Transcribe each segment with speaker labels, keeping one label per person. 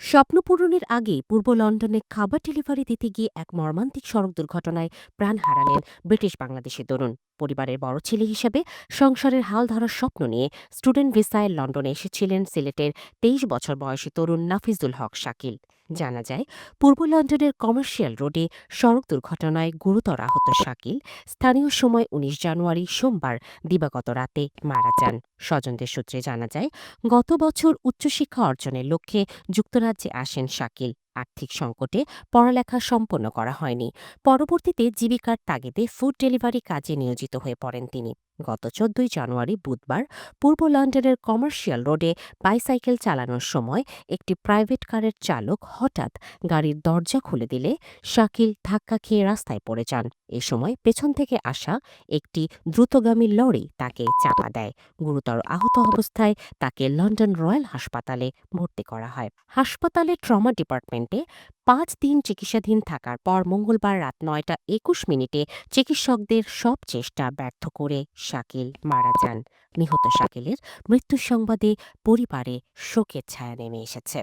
Speaker 1: স্বপ্ন পূরণের আগে পূর্ব লন্ডনে খাবার ডেলিভারি দিতে গিয়ে এক মর্মান্তিক সড়ক দুর্ঘটনায় প্রাণ হারালেন ব্রিটিশ বাংলাদেশের তরুণ। পরিবারের বড় ছেলে হিসেবে সংসারের হাল ধরার স্বপ্ন নিয়ে স্টুডেন্ট ভিসায় লন্ডনে এসেছিলেন সিলেটের তেইশ বছর বয়সী তরুণ নাফিজুল হক শাকিল। জানা যায়, পূর্ব লন্ডনের কমার্শিয়াল রোডে সড়ক দুর্ঘটনায় গুরুতর আহত শাকিল স্থানীয় সময় উনিশ জানুয়ারি সোমবার দিবাগত রাতে মারা যান। স্বজনদের সূত্রে জানা যায়, গত বছর উচ্চশিক্ষা অর্জনের লক্ষ্যে যুক্তরাজ্যে আসেন শাকিল। আর্থিক সংকটে পড়ালেখা সম্পন্ন করা হয়নি। পরবর্তীতে জীবিকার তাগিদে ফুড ডেলিভারি কাজে নিয়োজিত হয়ে পড়েন তিনি। গত চোদ্দই জানুয়ারি বুধবার পূর্ব লন্ডনের কমার্শিয়াল রোডে বাইসাইকেল চালানোর সময় একটি প্রাইভেট কারের চালক হঠাৎ গাড়ির দরজা খুলে দিলে শাকিল ধাক্কা খেয়ে রাস্তায় পড়ে যান। এ সময় পেছন থেকে আসা একটি দ্রুতগামী লরি তাকে চাপা দেয়। গুরুতর আহত অবস্থায় তাকে লন্ডন রয়্যাল হাসপাতালে ভর্তি করা হয়। হাসপাতালে ট্রমা ডিপার্টমেন্টে পাঁচ দিন চিকিৎসাধীন থাকার পর মঙ্গলবার রাত নয়টা একুশ মিনিটে চিকিৎসকদের সব চেষ্টা ব্যর্থ করে শাকিল মারা যান। নিহত শাকিলের মৃত্যু সংবাদে পরিবারে শোকের ছায়া নেমে এসেছে।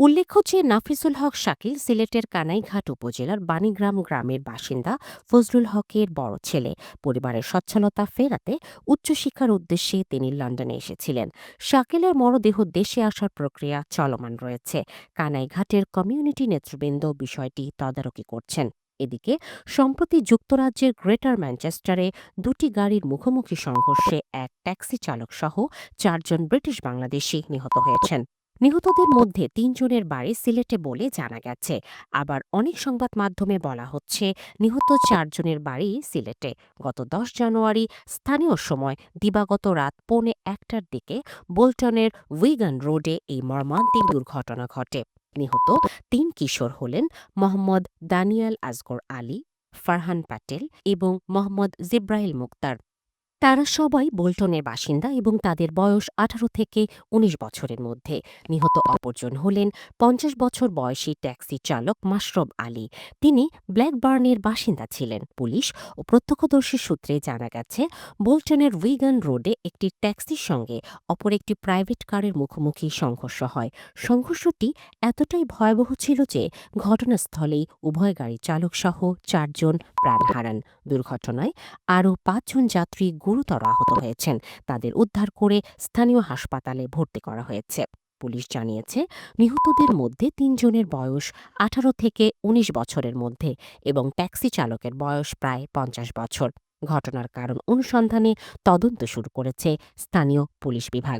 Speaker 1: উল্লেখ্য যে নাফিসুল হক শাকিল সিলেটের কানাইঘাট উপজেলার বাণীগ্রাম গ্রামের বাসিন্দা ফজলুল হকের বড় ছেলে। পরিবারের সচ্ছলতা ফেরাতে উচ্চশিক্ষার উদ্দেশ্যে তিনি লন্ডনে এসেছিলেন। শাকিলের মরদেহ দেশে আসার প্রক্রিয়া চলমান রয়েছে। কানাইঘাটের কমিউনিটি নেতৃবৃন্দ বিষয়টি তদারকি করছেন। এদিকে, সম্প্রতি যুক্তরাজ্যের গ্রেটার ম্যানচেস্টারে দুটি গাড়ির মুখোমুখি সংঘর্ষে এক ট্যাক্সি চালক সহ চারজন ব্রিটিশ বাংলাদেশি নিহত হয়েছেন। নিহতদের মধ্যে তিনজনের বাড়ি সিলেটে বলে জানা গেছে। আবার অনেক সংবাদ মাধ্যমে বলা হচ্ছে, নিহত চারজনের বাড়ি সিলেটে। গত দশ জানুয়ারি স্থানীয় সময় দিবাগত রাত পৌনে একটার দিকে বোল্টনের উইগান রোডে এই মর্মান্তিক দুর্ঘটনা ঘটে। নিহত তিন কিশোর হলেন মোহাম্মদ দানিয়াল আজগর আলী, ফারহান প্যাটেল এবং মোহাম্মদ জিব্রাইল মুক্তার। তারা সবাই বোল্টনের বাসিন্দা এবং তাদের বয়স আঠারো থেকে ১৯ বছরের মধ্যে। নিহত অপরজন হলেন পঞ্চাশ বছর বয়সী ট্যাক্সি চালক মাশরব আলী। তিনি ব্ল্যাকবার্নের বাসিন্দা ছিলেন। পুলিশ ও প্রত্যক্ষদর্শী সূত্রে জানা গেছে, বোল্টনের উইগান রোডে একটি ট্যাক্সির সঙ্গে অপর একটি প্রাইভেট কারের মুখোমুখি সংঘর্ষ হয়। সংঘর্ষটি এতটাই ভয়াবহ ছিল যে ঘটনাস্থলেই উভয় গাড়ি চালক সহ চারজন প্রাণ হারান। দুর্ঘটনায় আরও পাঁচজন যাত্রী গুরুতর আহত হয়েছেন। তাদের উদ্ধার করে স্থানীয় হাসপাতালে ভর্তি করা হয়েছে। পুলিশ জানিয়েছে, নিহতদের মধ্যে তিনজনের বয়স আঠারো থেকে ১৯ বছরের মধ্যে এবং ট্যাক্সি চালকের বয়স প্রায় পঞ্চাশ বছর। ঘটনার কারণ অনুসন্ধানে তদন্ত শুরু করেছে স্থানীয় পুলিশ বিভাগ।